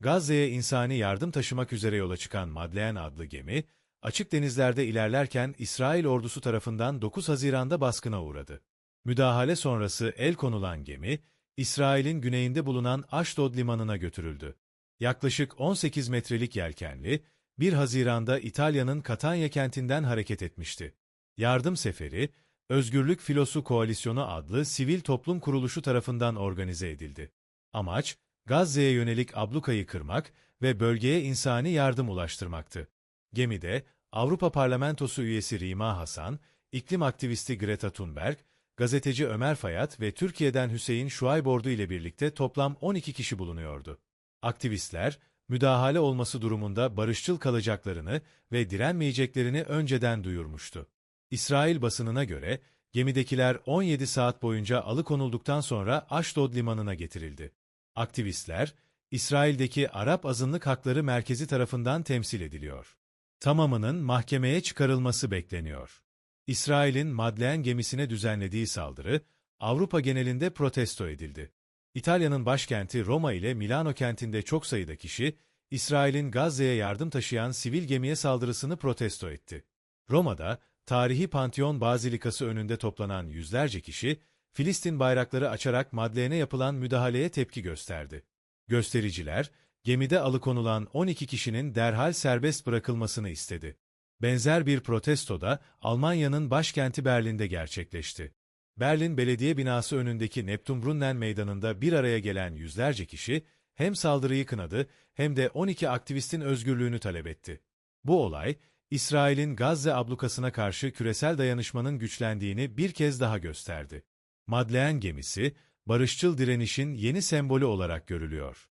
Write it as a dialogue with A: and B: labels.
A: Gazze'ye insani yardım taşımak üzere yola çıkan Madeleine adlı gemi, açık denizlerde ilerlerken İsrail ordusu tarafından 9 Haziran'da baskına uğradı. Müdahale sonrası el konulan gemi, İsrail'in güneyinde bulunan Ashdod limanına götürüldü. Yaklaşık 18 metrelik yelkenli, 1 Haziran'da İtalya'nın Catania kentinden hareket etmişti. Yardım seferi, Özgürlük Filosu Koalisyonu adlı sivil toplum kuruluşu tarafından organize edildi. Amaç, Gazze'ye yönelik ablukayı kırmak ve bölgeye insani yardım ulaştırmaktı. Gemide, Avrupa Parlamentosu üyesi Rima Hasan, iklim aktivisti Greta Thunberg, gazeteci Ömer Fayat ve Türkiye'den Hüseyin Şuaybordu ile birlikte toplam 12 kişi bulunuyordu. Aktivistler, müdahale olması durumunda barışçıl kalacaklarını ve direnmeyeceklerini önceden duyurmuştu. İsrail basınına göre, gemidekiler 17 saat boyunca alıkonulduktan sonra Ashdod limanına getirildi. Aktivistler, İsrail'deki Arap Azınlık Hakları Merkezi tarafından temsil ediliyor. Tamamının mahkemeye çıkarılması bekleniyor. İsrail'in Madeleine gemisine düzenlediği saldırı, Avrupa genelinde protesto edildi. İtalya'nın başkenti Roma ile Milano kentinde çok sayıda kişi, İsrail'in Gazze'ye yardım taşıyan sivil gemiye saldırısını protesto etti. Roma'da, tarihi Pantheon Bazilikası önünde toplanan yüzlerce kişi, Filistin bayrakları açarak Madeleine'e yapılan müdahaleye tepki gösterdi. Göstericiler, gemide alıkonulan 12 kişinin derhal serbest bırakılmasını istedi. Benzer bir protesto da Almanya'nın başkenti Berlin'de gerçekleşti. Berlin Belediye Binası önündeki Neptunbrunnen Meydanı'nda bir araya gelen yüzlerce kişi, hem saldırıyı kınadı hem de 12 aktivistin özgürlüğünü talep etti. Bu olay, İsrail'in Gazze ablukasına karşı küresel dayanışmanın güçlendiğini bir kez daha gösterdi. Madeleine gemisi, barışçıl direnişin yeni sembolü olarak görülüyor.